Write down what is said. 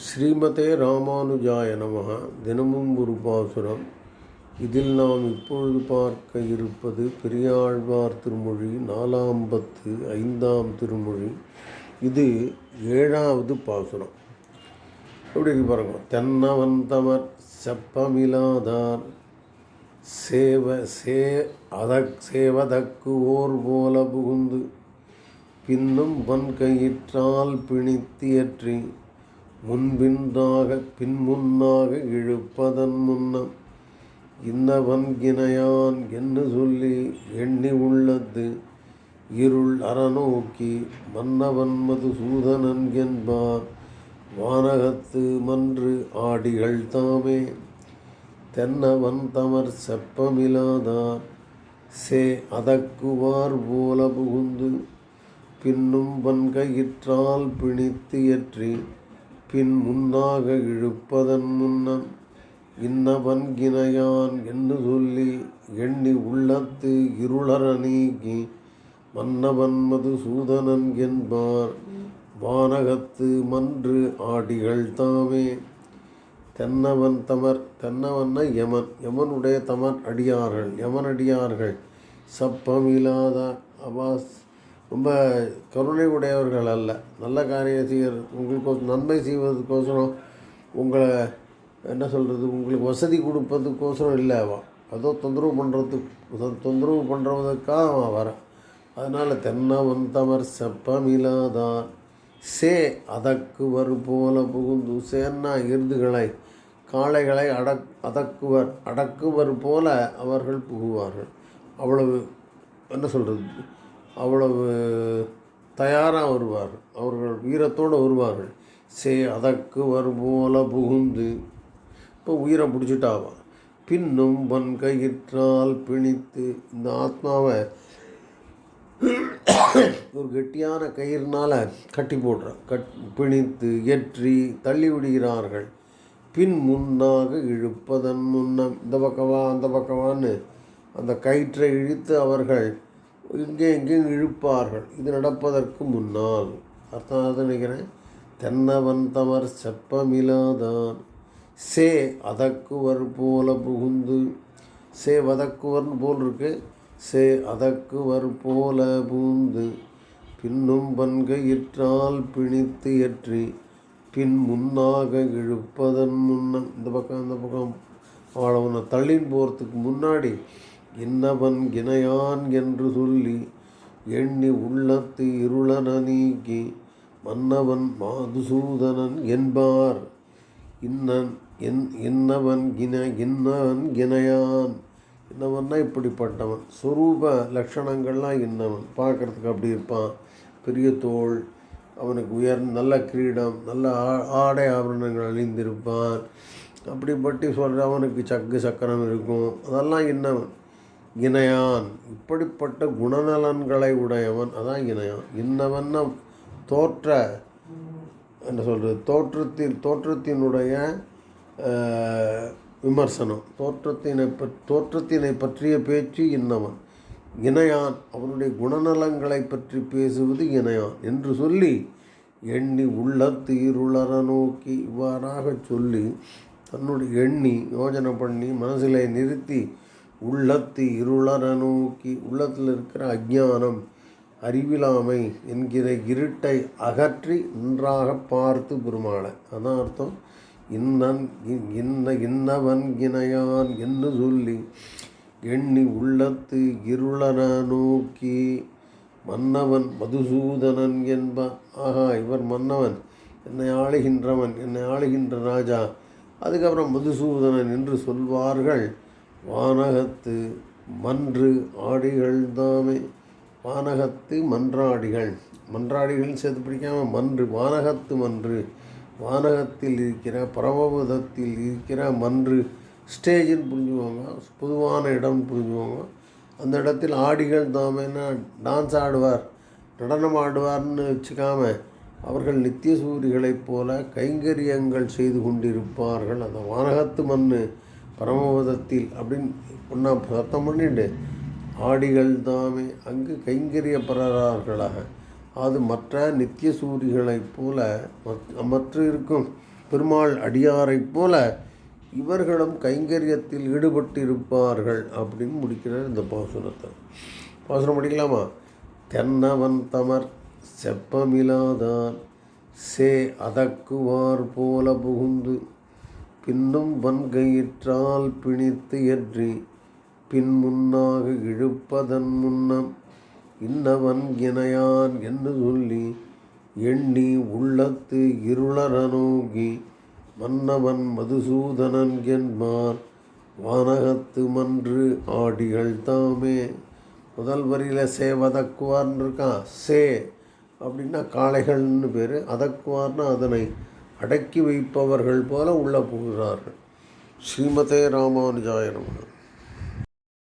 ஸ்ரீமதே ராமானுஜாய நமக தினமும் ஒரு பாசுரம். இதில் நாம் இப்பொழுது பார்க்க இருப்பது பெரியாழ்வார் திருமொழி நாலாம் பத்து ஐந்தாம் திருமொழி. இது ஏழாவது பாசுரம். எப்படி இருக்கு பாருங்க. தென்னவந்தவர் செப்பமிலாதார். சேவ சே அதக் சேவதற்கு ஓர் போல புகுந்து பின்னும் வன்கையிற்றால் பிணித்தியற்றி முன்பின்தாக பின்முன்னாக இழுப்பதன் முன்னம் இன்னவன் கினையான் என்று சொல்லி எண்ணி உள்ளது. இருள் அறநோக்கி மன்னவன் மதுசூதனன் என்பார் வானகத்து மன்று ஆடிகள் தாமே. தென்னவன் தமர் செப்பமிலாதார் சே அதக்குவார் போல புகுந்து பின்னும் வன்கயிற்றால் பிணித்து ஏற்றி பின் முன்னாக இழுப்பதன் முன்னம் இன்னவன் கினையான் என்று சொல்லி எண்ணி உள்ளத்து இருளற நீக்கி மன்னவன் மதுசூதனன் என்பார். வானகத்து மன்று ஆடிகள் தாமே. தென்னவன் தமர் தென்னவன்ன யமன் யமனுடைய தமர் அடியார்கள் யமன் அடியார்கள் சப்பமில்லாத அபாஸ் ரொம்ப கருணை உடையவர்கள் அல்ல. நல்ல காரியம் செய்கிற உங்களுக்கு நன்மை செய்வதற்கோசரம் உங்களை என்ன சொல்கிறது உங்களுக்கு வசதி கொடுப்பதுக்கோசரம் இல்லை அவன் அதோ தொந்தரவு பண்ணுறதுக்கு தொந்தரவு பண்ணுறதுக்காக அவன் வரான் அதனால் தென்னவன் தமர் செப்பமிலாதான் சே அதக்குவர் போல புகுந்து சேன்னா எருதுகளை காளைகளை அடக் அதக்குவர் அடக்குவர் போல அவர்கள் புகுவார்கள். அவ்வளவு என்ன சொல்கிறது அவ்வளவு தயாராக வருவார். அவர்கள் வீரத்தோடு வருவார்கள். சே அதற்கு போல புகுந்து இப்போ உயிரை பிடிச்சிட்டாவா? பின்னும் வன் கயிற்றால் பிணித்து இந்த ஆத்மாவை ஒரு கெட்டியான கயிறுனால் கட்டி போடுறான் கட் பிணித்து எற்றி தள்ளி விடுகிறார்கள். பின் முன்னாக இழுப்பதன் முன்னம் இந்த பக்கவா அந்த பக்கவான்னு அந்த கயிற்றை இழுத்து அவர்கள் இங்கே எங்கேயும் இழுப்பார்கள். இது நடப்பதற்கு முன்னால். அர்த்தம் அது நினைக்கிறேன்? தென்னவன் தமர் செப்பமிலாதான். சே அதக்குவர் போல புகுந்து சே வதக்குவர்னு போல் இருக்கு. சே அதக்குவர் போல பூந்து பின்னும் பன்கையிற்றால் பிணித்து ஏற்றி பின் முன்னாக இழுப்பதன் முன்னம் இந்த பக்கம் அந்த பக்கம். அவளவனை தள்ளின் போகிறதுக்கு முன்னாடி இன்னவன் கிணையான் என்று சொல்லி எண்ணி உள்ளத்து இருளன நீக்கி மன்னவன் மாதுசூதனன் என்பார். இன்னன் என் இன்னவன் கின இன்னவன் கிணையான். இன்னவன்னா இப்படிப்பட்டவன். சொரூப லட்சணங்கள்லாம் இன்னவன். பார்க்குறதுக்கு அப்படி இருப்பான். பெரிய தோள் அவனுக்கு உயர் நல்ல கிரீடம் நல்ல ஆ- ஆடை ஆபரணங்கள் அணிந்திருப்பான். அப்படிப்பட்டு சொல்கிற அவனுக்கு சக்கு சக்கரம் இருக்கும். அதெல்லாம் இன்னவன். இணையான். இப்படிப்பட்ட குணநலன்களை உடையவன் அதான் இணையான். இன்னவன்னா தோற்ற என்ன சொல்கிறது தோற்றத்தில் தோற்றத்தினுடைய விமர்சனம். தோற்றத்தினை பற் தோற்றத்தினை பற்றிய பேச்சு இன்னவன். இணையான் அவனுடைய குணநலங்களை பற்றி பேசுவது இணையான் என்று சொல்லி எண்ணி உள்ளத்து இருளற நோக்கி இவ்வாறாக சொல்லி தன்னுடைய எண்ணி யோஜனை பண்ணி மனசில் நிறுத்தி உள்ளத்து இருளர நோக்கி உள்ளத்தில் இருக்கிற அஜானம் அறிவிலாமை என்கிற இருட்டை அகற்றி நன்றாக பார்த்து பெருமாளை. அதான் அர்த்தம். இன்னன் இன்ன இன்னவன் கிணையான் என்று சொல்லி எண்ணி உள்ளத்து இருளர நோக்கி மன்னவன் மதுசூதனன் என்ப ஆஹா இவர் மன்னவன் என்னை ஆளுகின்றவன் என்னை ஆளுகின்ற ராஜா அதுக்கப்புறம் மதுசூதனன் என்று சொல்வார்கள். வானகத்து மன்று ஆடிகள் தாமே வானகத்து மன்றாடிகள். மன்றாடிகள் சேர்த்து பிடிக்காமல் மன்று வானகத்து மன்று. வானகத்தில் இருக்கிற பரமபதத்தில் இருக்கிற மன்று. ஸ்டேஜின்னு புரிஞ்சுவாங்க பொதுவான இடம் புரிஞ்சுவாங்க அந்த இடத்தில் ஆடிகள் தாமேன்னா டான்ஸ் ஆடுவார் நடனம் ஆடுவார்னு வச்சுக்காம அவர்கள் நித்திய சூரிகளைப் போல கைங்கரியங்கள் செய்து கொண்டிருப்பார்கள். அந்த வானகத்து மண்ணு பரமபதத்தில் அப்படின்னு ஒன்றா சத்தம் பண்ணிட்டு ஆடிகள் தாமே அங்கு கைங்கரியப்படுறார்களாக. அது மற்ற நித்திய சூரிகளைப் போல மற்- மற்ற இருக்கும் பெருமாள் அடியாரைப் போல இவர்களும் கைங்கரியத்தில் ஈடுபட்டிருப்பார்கள் அப்படின்னு முடிக்கிறார் இந்த பாசுரத்தை. பாசுரம் முடிக்கலாமா தென்னவன் தமர் செப்பமிலாதான் சே அதக்குவார் போல புகுந்து பின்னும் வன்கயிற்றால் பிணித்து எற்றி பின் முன்னாக இழுப்பதன் முன்னம் இன்னவன் இணையான் என்று சொல்லி எண்ணி உள்ளத்து இருளர நோக்கி மன்னவன் மதுசூதனன் என்பார். வானகத்து மன்று ஆடிகள் தாமே. முதல் வரியில் சே வதக்குவார்னு இருக்கான் சே. அப்படின்னா காளைகள்னு பேர். அதக்குவார்னா அதனை அடக்கி வைப்பவர்கள் போல உள்ளே போகிறார்கள் ஸ்ரீமதே ராமானுஜாய